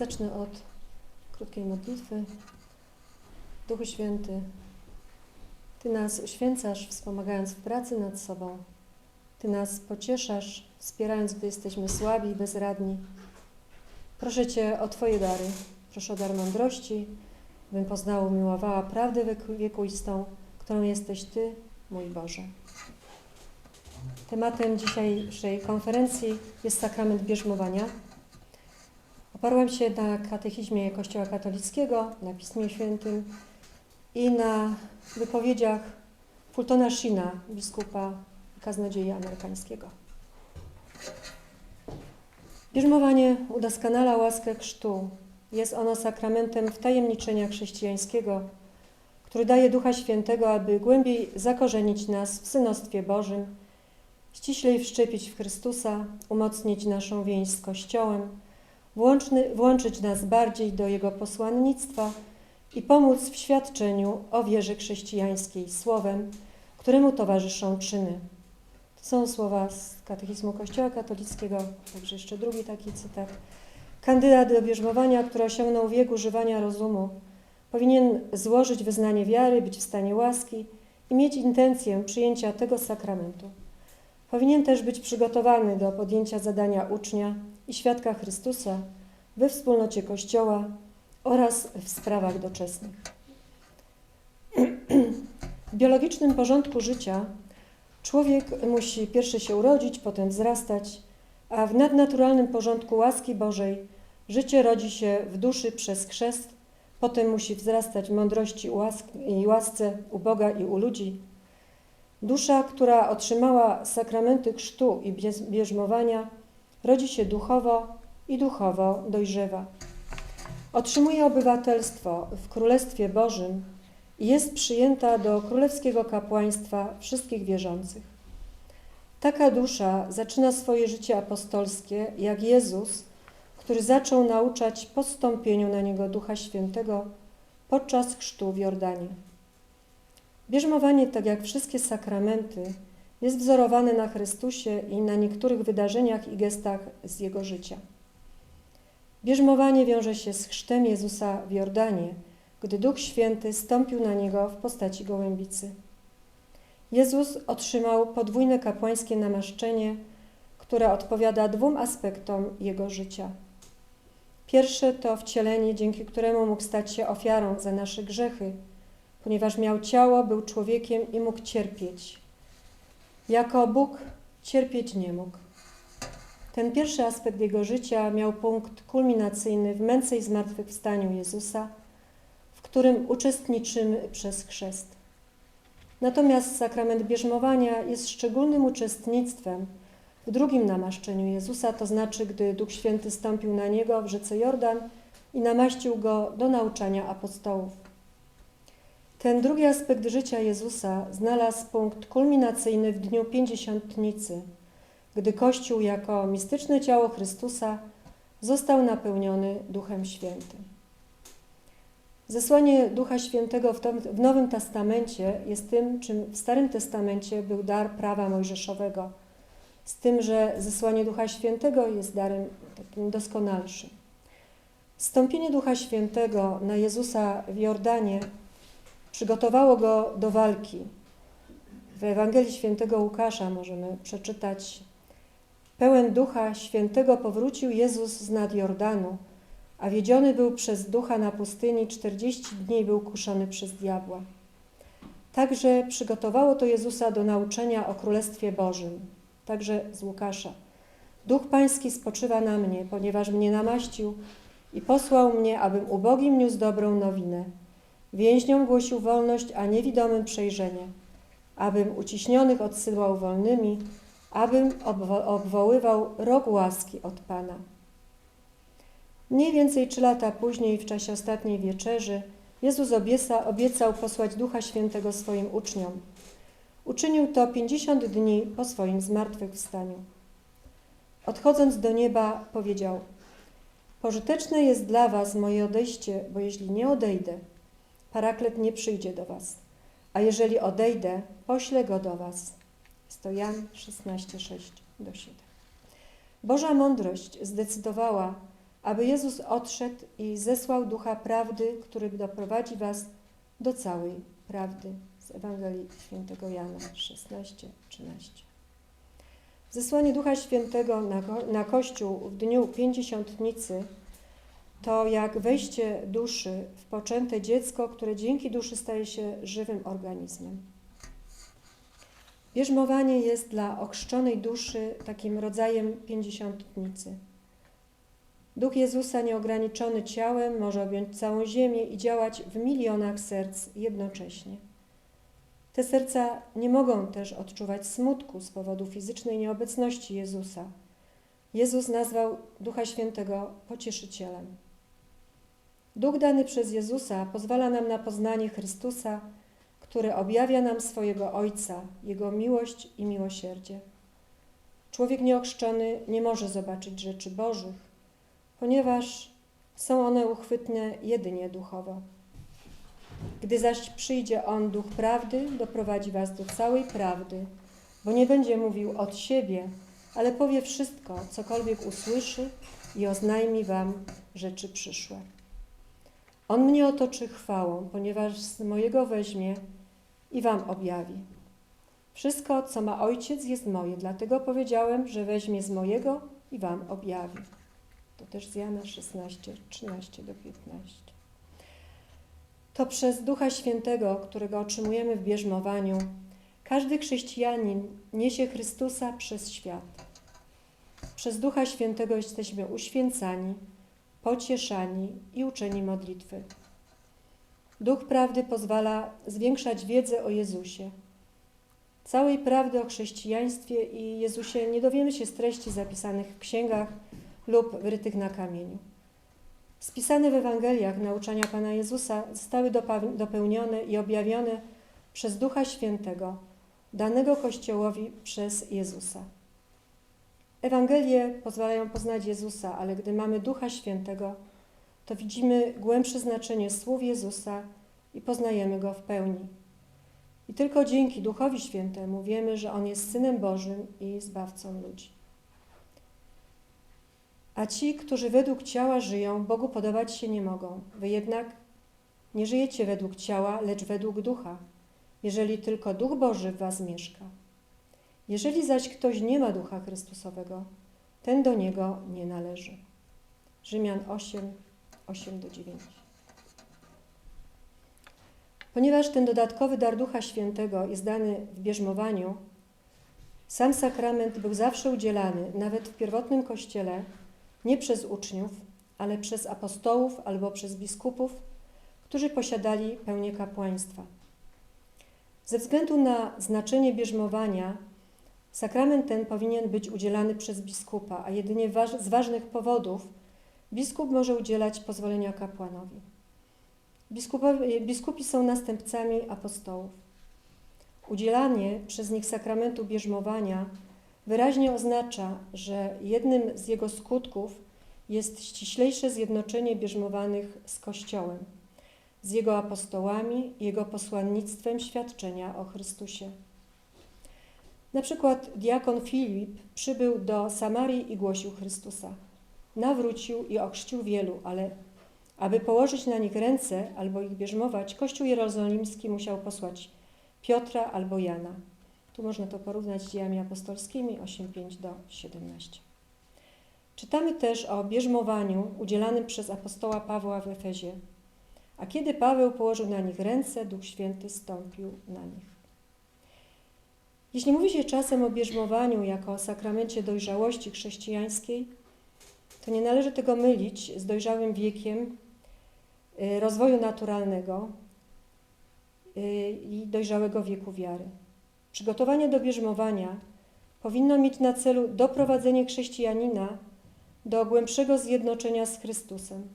Zacznę od krótkiej modlitwy. Duchu Święty, Ty nas uświęcasz, wspomagając w pracy nad sobą. Ty nas pocieszasz, wspierając, gdy jesteśmy słabi i bezradni. Proszę Cię o Twoje dary. Proszę o dar mądrości, bym poznała, umiłowała prawdę wieku- wiekuistą, którą jesteś Ty, mój Boże. Tematem dzisiejszej konferencji jest sakrament bierzmowania. Oparłam się na katechizmie Kościoła katolickiego, na Pismie Świętym i na wypowiedziach Fultona Sheena, biskupa kaznodzieja amerykańskiego. Bierzmowanie udoskonala łaskę chrztu. Jest ono sakramentem wtajemniczenia chrześcijańskiego, który daje Ducha Świętego, aby głębiej zakorzenić nas w synostwie Bożym, ściślej wszczepić w Chrystusa, umocnić naszą więź z Kościołem, włączny, włączyć nas bardziej do Jego posłannictwa i pomóc w świadczeniu o wierze chrześcijańskiej słowem, któremu towarzyszą czyny. To są słowa z Katechizmu Kościoła Katolickiego, także jeszcze drugi taki cytat. Kandydat do bierzmowania, który osiągnął wiek używania rozumu, powinien złożyć wyznanie wiary, być w stanie łaski i mieć intencję przyjęcia tego sakramentu. Powinien też być przygotowany do podjęcia zadania ucznia i świadka Chrystusa we wspólnocie Kościoła oraz w sprawach doczesnych. W biologicznym porządku życia człowiek musi pierwszy się urodzić, potem wzrastać, a w nadnaturalnym porządku łaski Bożej życie rodzi się w duszy przez chrzest, potem musi wzrastać w mądrości i łasce u Boga i u ludzi. Dusza, która otrzymała sakramenty chrztu i bierzmowania, rodzi się duchowo i duchowo dojrzewa. Otrzymuje obywatelstwo w Królestwie Bożym i jest przyjęta do królewskiego kapłaństwa wszystkich wierzących. Taka dusza zaczyna swoje życie apostolskie jak Jezus, który zaczął nauczać po stąpieniu na niego Ducha Świętego podczas chrztu w Jordanie. Bierzmowanie, tak jak wszystkie sakramenty, jest wzorowane na Chrystusie i na niektórych wydarzeniach i gestach z Jego życia. Bierzmowanie wiąże się z chrztem Jezusa w Jordanie, gdy Duch Święty stąpił na Niego w postaci gołębicy. Jezus otrzymał podwójne kapłańskie namaszczenie, które odpowiada dwóm aspektom Jego życia. Pierwsze to wcielenie, dzięki któremu mógł stać się ofiarą za nasze grzechy, ponieważ miał ciało, był człowiekiem i mógł cierpieć. Jako Bóg cierpieć nie mógł. Ten pierwszy aspekt jego życia miał punkt kulminacyjny w męce i zmartwychwstaniu Jezusa, w którym uczestniczymy przez chrzest. Natomiast sakrament bierzmowania jest szczególnym uczestnictwem w drugim namaszczeniu Jezusa, to znaczy, gdy Duch Święty stąpił na niego w rzece Jordan i namaścił go do nauczania apostołów. Ten drugi aspekt życia Jezusa znalazł punkt kulminacyjny w dniu Pięćdziesiątnicy, gdy Kościół jako mistyczne ciało Chrystusa został napełniony Duchem Świętym. Zesłanie Ducha Świętego w, Nowym Testamencie jest tym, czym w Starym Testamencie był dar prawa mojżeszowego, z tym, że zesłanie Ducha Świętego jest darem takim doskonalszym. Stąpienie Ducha Świętego na Jezusa w Jordanie przygotowało go do walki. W Ewangelii Świętego Łukasza możemy przeczytać Pełen Ducha Świętego powrócił Jezus z nad Jordanu, a wiedziony był przez Ducha na pustyni, czterdzieści dni był kuszony przez diabła. Także przygotowało to Jezusa do nauczenia o Królestwie Bożym, także z Łukasza. Duch Pański spoczywa na mnie, ponieważ mnie namaścił i posłał mnie, abym ubogim niósł dobrą nowinę. Więźniom głosił wolność, a niewidomym przejrzenie, abym uciśnionych odsyłał wolnymi, abym obwo obwoływał rok łaski od Pana. Mniej więcej trzy lata później, w czasie ostatniej wieczerzy, Jezus obiesa, obiecał posłać Ducha Świętego swoim uczniom. Uczynił to pięćdziesiąt dni po swoim zmartwychwstaniu. Odchodząc do nieba, powiedział: Pożyteczne jest dla Was moje odejście, bo jeśli nie odejdę, Paraklet nie przyjdzie do Was, a jeżeli odejdę, poślę go do Was. Jest to Jan 16, 6 do 7. Boża mądrość zdecydowała, aby Jezus odszedł i zesłał Ducha Prawdy, który doprowadzi was do całej prawdy. Z Ewangelii Świętego Jana 16, 13. Zesłanie Ducha Świętego na, na Kościół w dniu Pięćdziesiątnicy to jak wejście duszy w poczęte dziecko, które dzięki duszy staje się żywym organizmem. Bierzmowanie jest dla okrzczonej duszy takim rodzajem pięćdziesiątnicy. Duch Jezusa nieograniczony ciałem może objąć całą ziemię i działać w milionach serc jednocześnie. Te serca nie mogą też odczuwać smutku z powodu fizycznej nieobecności Jezusa. Jezus nazwał Ducha Świętego pocieszycielem. Duch dany przez Jezusa pozwala nam na poznanie Chrystusa, który objawia nam swojego Ojca, Jego miłość i miłosierdzie. Człowiek nieokrzczony nie może zobaczyć rzeczy Bożych, ponieważ są one uchwytne jedynie duchowo. Gdy zaś przyjdzie On, Duch Prawdy, doprowadzi was do całej prawdy, bo nie będzie mówił od siebie, ale powie wszystko, cokolwiek usłyszy i oznajmi wam rzeczy przyszłe. On mnie otoczy chwałą, ponieważ z mojego weźmie i wam objawi. Wszystko, co ma ojciec, jest moje, dlatego powiedziałem, że weźmie z mojego i wam objawi. To też z Jana 16, 13 do 15. To przez Ducha Świętego, którego otrzymujemy w bierzmowaniu, każdy chrześcijanin niesie Chrystusa przez świat. Przez Ducha Świętego jesteśmy uświęcani, pocieszani i uczeni modlitwy. Duch prawdy pozwala zwiększać wiedzę o Jezusie. Całej prawdy o chrześcijaństwie i Jezusie nie dowiemy się z treści zapisanych w księgach lub wrytych na kamieniu. Spisane w Ewangeliach nauczania Pana Jezusa zostały dopełnione i objawione przez Ducha Świętego, danego Kościołowi przez Jezusa. Ewangelie pozwalają poznać Jezusa, ale gdy mamy Ducha Świętego, to widzimy głębsze znaczenie słów Jezusa i poznajemy Go w pełni. I tylko dzięki Duchowi Świętemu wiemy, że On jest Synem Bożym i Zbawcą ludzi. A ci, którzy według ciała żyją, Bogu podobać się nie mogą. Wy jednak nie żyjecie według ciała, lecz według ducha, jeżeli tylko Duch Boży w was mieszka. Jeżeli zaś ktoś nie ma Ducha Chrystusowego, ten do niego nie należy. Rzymian 8, 8 do 9. Ponieważ ten dodatkowy dar Ducha Świętego jest dany w bierzmowaniu, sam sakrament był zawsze udzielany, nawet w pierwotnym kościele, nie przez uczniów, ale przez apostołów albo przez biskupów, którzy posiadali pełnię kapłaństwa. Ze względu na znaczenie bierzmowania, sakrament ten powinien być udzielany przez biskupa, a jedynie z ważnych powodów biskup może udzielać pozwolenia kapłanowi. biskupi są następcami apostołów. Udzielanie przez nich sakramentu bierzmowania wyraźnie oznacza, że jednym z jego skutków jest ściślejsze zjednoczenie bierzmowanych z Kościołem, z jego apostołami jego posłannictwem świadczenia o Chrystusie. Na przykład diakon Filip przybył do Samarii i głosił Chrystusa. Nawrócił i ochrzcił wielu, ale aby położyć na nich ręce albo ich bierzmować, Kościół Jerozolimski musiał posłać Piotra albo Jana. Tu można to porównać z dziejami apostolskimi 8:5 do 17. Czytamy też o bierzmowaniu udzielanym przez apostoła Pawła w Efezie. A kiedy Paweł położył na nich ręce, Duch Święty stąpił na nich. Jeśli mówi się czasem o bierzmowaniu jako o sakramencie dojrzałości chrześcijańskiej, to nie należy tego mylić z dojrzałym wiekiem y, rozwoju naturalnego y, i dojrzałego wieku wiary. Przygotowanie do bierzmowania powinno mieć na celu doprowadzenie chrześcijanina do głębszego zjednoczenia z Chrystusem,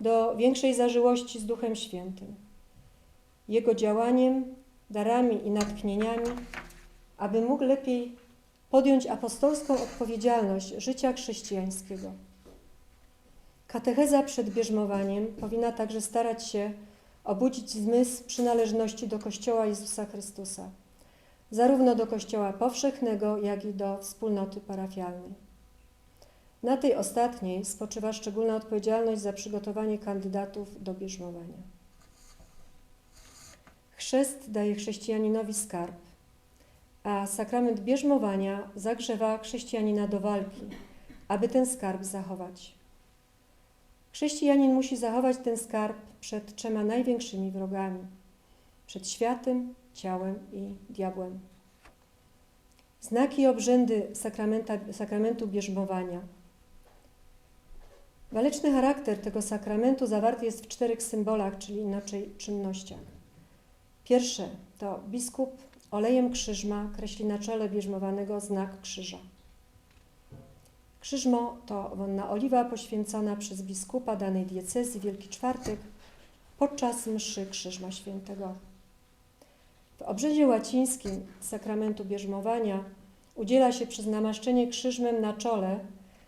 do większej zażyłości z Duchem Świętym, Jego działaniem, darami i natchnieniami, aby mógł lepiej podjąć apostolską odpowiedzialność życia chrześcijańskiego. Katecheza przed bierzmowaniem powinna także starać się obudzić zmysł przynależności do Kościoła Jezusa Chrystusa zarówno do Kościoła powszechnego, jak i do wspólnoty parafialnej. Na tej ostatniej spoczywa szczególna odpowiedzialność za przygotowanie kandydatów do bierzmowania. Chrzest daje chrześcijaninowi skarb, a sakrament bierzmowania zagrzewa chrześcijanina do walki, aby ten skarb zachować. Chrześcijanin musi zachować ten skarb przed trzema największymi wrogami: przed światem, ciałem i diabłem. Znaki i obrzędy sakramentu bierzmowania. Waleczny charakter tego sakramentu zawarty jest w czterech symbolach, czyli inaczej czynnościach. Pierwsze to biskup olejem krzyżma kreśli na czole bierzmowanego znak krzyża. Krzyżmo to wonna oliwa poświęcona przez biskupa danej diecezji Wielki Czwartek podczas mszy Krzyżma Świętego. W obrzedzie łacińskim sakramentu bierzmowania udziela się przez namaszczenie krzyżmem na czole,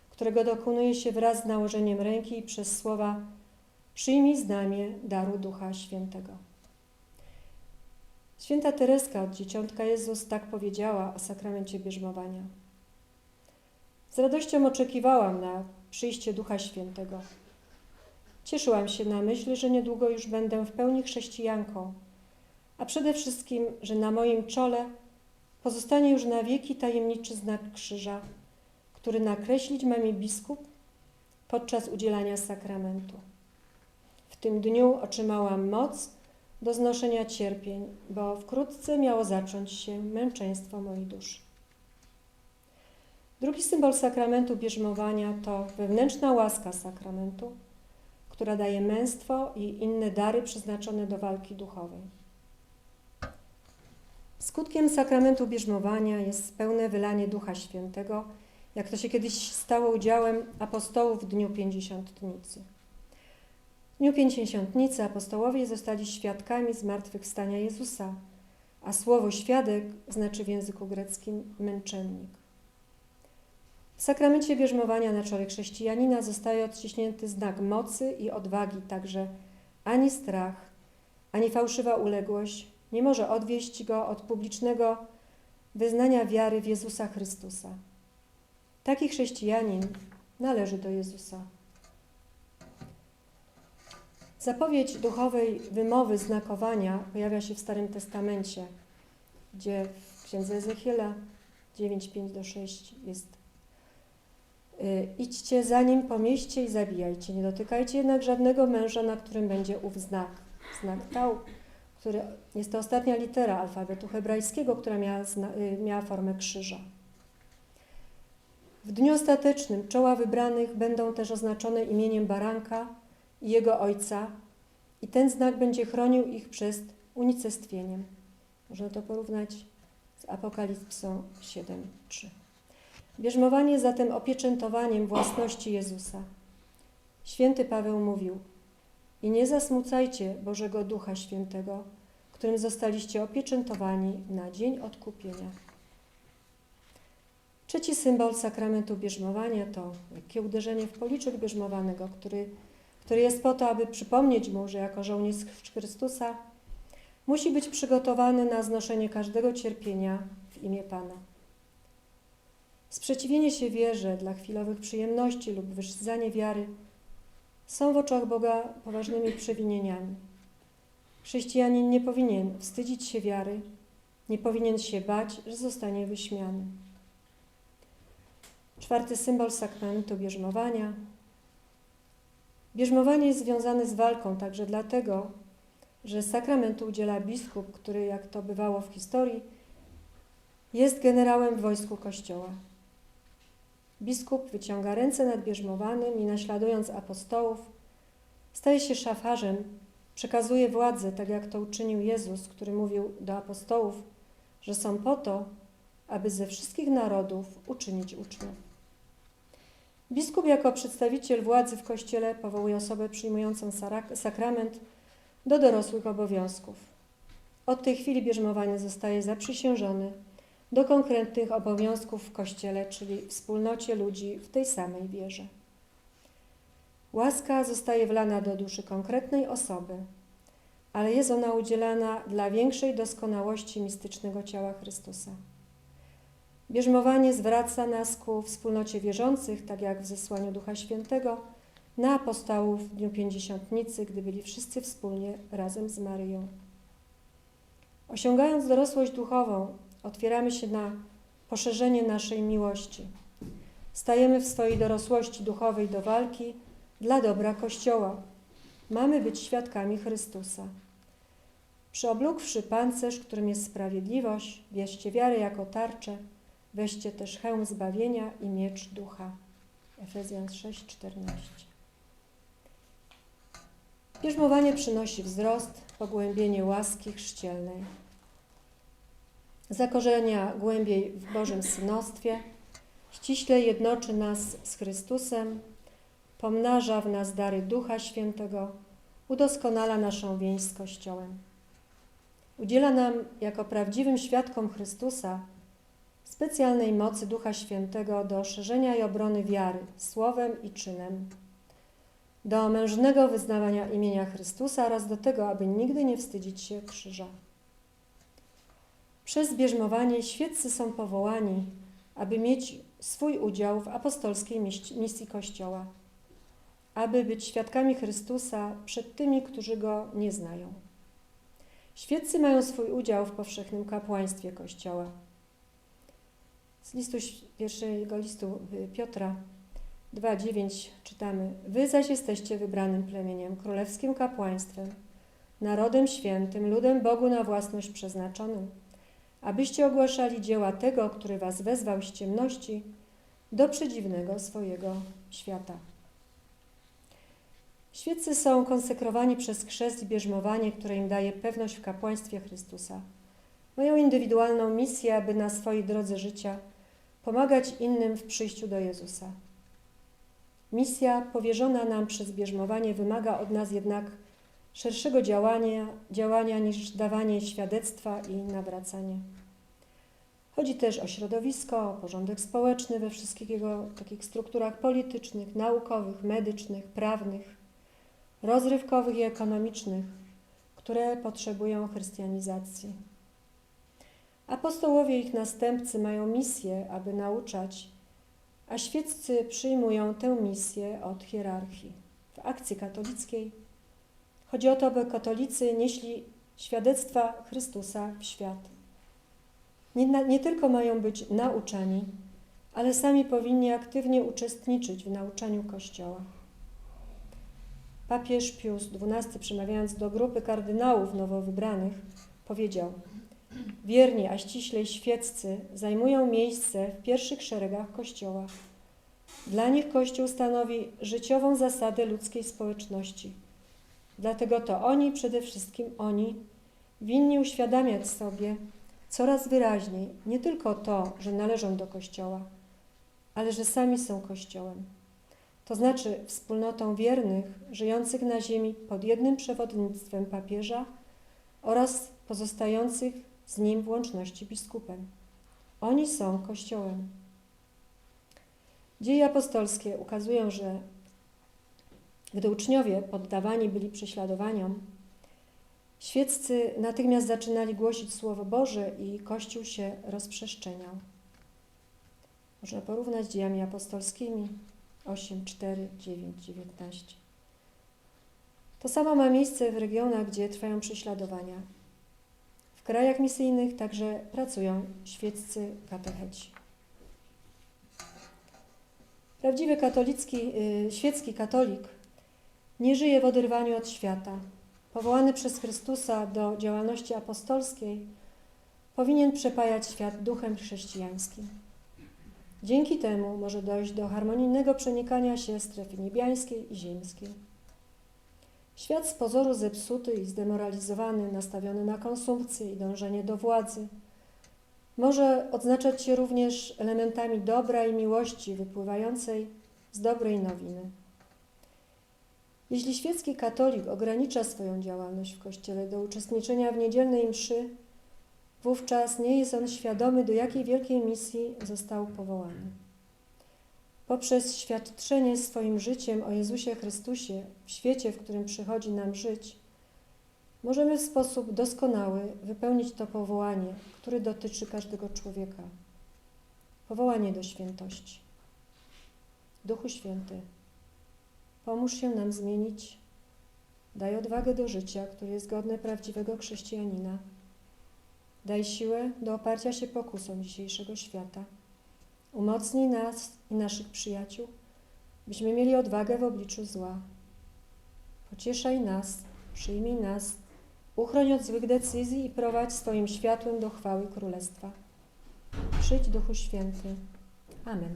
którego dokonuje się wraz z nałożeniem ręki przez słowa Przyjmij znamie daru Ducha Świętego. Święta Tereska od Dzieciątka Jezus tak powiedziała o sakramencie bierzmowania. Z radością oczekiwałam na przyjście Ducha Świętego. Cieszyłam się na myśl, że niedługo już będę w pełni chrześcijanką, a przede wszystkim, że na moim czole pozostanie już na wieki tajemniczy znak krzyża, który nakreślić ma mi biskup podczas udzielania sakramentu. W tym dniu otrzymałam moc do znoszenia cierpień, bo wkrótce miało zacząć się męczeństwo mojej duszy. Drugi symbol sakramentu bierzmowania to wewnętrzna łaska sakramentu, która daje męstwo i inne dary przeznaczone do walki duchowej. Skutkiem sakramentu bierzmowania jest pełne wylanie Ducha Świętego, jak to się kiedyś stało udziałem apostołów w dniu Pięćdziesiątnicy. W dniu Pięćdziesiątnicy apostołowie zostali świadkami zmartwychwstania Jezusa, a słowo świadek znaczy w języku greckim męczennik. W sakramencie bierzmowania na czole chrześcijanina zostaje odciśnięty znak mocy i odwagi, także ani strach, ani fałszywa uległość nie może odwieść go od publicznego wyznania wiary w Jezusa Chrystusa. Taki chrześcijanin należy do Jezusa. Zapowiedź duchowej wymowy znakowania pojawia się w Starym Testamencie, gdzie w księdze Ezechiela 9:5-6 jest y, Idźcie za nim po mieście i zabijajcie. Nie dotykajcie jednak żadnego męża, na którym będzie ów znak. Znak tał, który jest to ostatnia litera alfabetu hebrajskiego, która miała, y, miała formę krzyża. W dniu ostatecznym czoła wybranych będą też oznaczone imieniem baranka i jego ojca, i ten znak będzie chronił ich przed unicestwieniem. Można to porównać z Apokalipsą 7:3. Bierzmowanie zatem opieczętowaniem własności Jezusa. Święty Paweł mówił: I nie zasmucajcie Bożego Ducha Świętego, którym zostaliście opieczętowani na dzień odkupienia. Trzeci symbol sakramentu bierzmowania to lekkie uderzenie w policzek bierzmowanego, który, który jest po to, aby przypomnieć mu, że jako żołnierz Chrystusa musi być przygotowany na znoszenie każdego cierpienia w imię Pana. Sprzeciwienie się wierze dla chwilowych przyjemności lub wyszdzanie wiary są w oczach Boga poważnymi przewinieniami. Chrześcijanin nie powinien wstydzić się wiary, nie powinien się bać, że zostanie wyśmiany. Czwarty symbol sakramentu bierzmowania. Bierzmowanie jest związane z walką także dlatego, że sakramentu udziela biskup, który, jak to bywało w historii, jest generałem w wojsku Kościoła. Biskup wyciąga ręce nad bierzmowanym i naśladując apostołów, staje się szafarzem, przekazuje władzę, tak jak to uczynił Jezus, który mówił do apostołów, że są po to, aby ze wszystkich narodów uczynić uczniów. Biskup jako przedstawiciel władzy w Kościele powołuje osobę przyjmującą sakrament do dorosłych obowiązków. Od tej chwili bierzmowanie zostaje zaprzysiężony do konkretnych obowiązków w Kościele, czyli wspólnocie ludzi w tej samej wierze. Łaska zostaje wlana do duszy konkretnej osoby, ale jest ona udzielana dla większej doskonałości mistycznego ciała Chrystusa. Bierzmowanie zwraca nas ku wspólnocie wierzących, tak jak w zesłaniu Ducha Świętego, na apostołów w Dniu Pięćdziesiątnicy, gdy byli wszyscy wspólnie razem z Maryją. Osiągając dorosłość duchową, otwieramy się na poszerzenie naszej miłości. Stajemy w swojej dorosłości duchowej do walki dla dobra Kościoła. Mamy być świadkami Chrystusa. Przyoblógwszy pancerz, którym jest sprawiedliwość, bierzcie wiarę jako tarczę, weźcie też hełm zbawienia i miecz ducha. Efezjan 6:14. Bierzmowanie przynosi wzrost, pogłębienie łaski chrzcielnej. Zakorzenia głębiej w Bożym synostwie, ściśle jednoczy nas z Chrystusem, pomnaża w nas dary Ducha Świętego, udoskonala naszą więź z Kościołem. Udziela nam jako prawdziwym świadkom Chrystusa specjalnej mocy Ducha Świętego do szerzenia i obrony wiary słowem i czynem, do mężnego wyznawania imienia Chrystusa oraz do tego, aby nigdy nie wstydzić się krzyża. Przez bierzmowanie świeccy są powołani, aby mieć swój udział w apostolskiej misji Kościoła, aby być świadkami Chrystusa przed tymi, którzy Go nie znają. Świeccy mają swój udział w powszechnym kapłaństwie Kościoła. Z listu pierwszego listu y, Piotra 2:9 czytamy: Wy zaś jesteście wybranym plemieniem, królewskim kapłaństwem, narodem świętym, ludem Bogu na własność przeznaczonym, abyście ogłaszali dzieła tego, który was wezwał z ciemności do przedziwnego swojego świata. Świeccy są konsekrowani przez chrzest i bierzmowanie, które im daje pewność w kapłaństwie Chrystusa. Mają indywidualną misję, aby na swojej drodze życia pomagać innym w przyjściu do Jezusa. Misja powierzona nam przez bierzmowanie wymaga od nas jednak szerszego działania, działania niż dawanie świadectwa i nawracanie. Chodzi też o środowisko, o porządek społeczny we wszystkich jego takich strukturach politycznych, naukowych, medycznych, prawnych, rozrywkowych i ekonomicznych, które potrzebują chrystianizacji. Apostołowie ich następcy mają misję, aby nauczać, a świeccy przyjmują tę misję od hierarchii. W akcji katolickiej chodzi o to, by katolicy nieśli świadectwa Chrystusa w świat. Nie, nie tylko mają być nauczani, ale sami powinni aktywnie uczestniczyć w nauczaniu Kościoła. Papież Pius XII, przemawiając do grupy kardynałów nowo wybranych, powiedział: Wierni, a ściślej świeccy zajmują miejsce w pierwszych szeregach Kościoła. Dla nich Kościół stanowi życiową zasadę ludzkiej społeczności. Dlatego to oni, przede wszystkim oni, winni uświadamiać sobie coraz wyraźniej nie tylko to, że należą do Kościoła, ale że sami są Kościołem to znaczy wspólnotą wiernych żyjących na ziemi pod jednym przewodnictwem papieża oraz pozostających z nim w łączności biskupem. Oni są Kościołem. Dzieje apostolskie ukazują, że gdy uczniowie poddawani byli prześladowaniom, świeccy natychmiast zaczynali głosić Słowo Boże i Kościół się rozprzestrzeniał. Można porównać z dziejami apostolskimi, 8, 4, 9, 19. To samo ma miejsce w regionach, gdzie trwają prześladowania. Krajach misyjnych także pracują świeccy katecheci. Prawdziwy katolicki, yy, świecki katolik nie żyje w oderwaniu od świata. Powołany przez Chrystusa do działalności apostolskiej, powinien przepajać świat duchem chrześcijańskim. Dzięki temu może dojść do harmonijnego przenikania się strefy niebiańskiej i ziemskiej. Świat z pozoru zepsuty i zdemoralizowany, nastawiony na konsumpcję i dążenie do władzy, może odznaczać się również elementami dobra i miłości wypływającej z dobrej nowiny. Jeśli świecki katolik ogranicza swoją działalność w Kościele do uczestniczenia w niedzielnej mszy, Wówczas nie jest on świadomy, do jakiej wielkiej misji został powołany. Poprzez świadczenie swoim życiem o Jezusie Chrystusie w świecie, w którym przychodzi nam żyć, możemy w sposób doskonały wypełnić to powołanie, które dotyczy każdego człowieka. powołanie do świętości. Duchu Święty, pomóż się nam zmienić, daj odwagę do życia, które jest godne prawdziwego chrześcijanina. Daj siłę do oparcia się pokusom dzisiejszego świata. Umocnij nas i naszych przyjaciół, byśmy mieli odwagę w obliczu zła. Pocieszaj nas, przyjmij nas, uchroń od złych decyzji i prowadź swoim światłem do chwały Królestwa. Przyjdź Duchu Święty. Amen.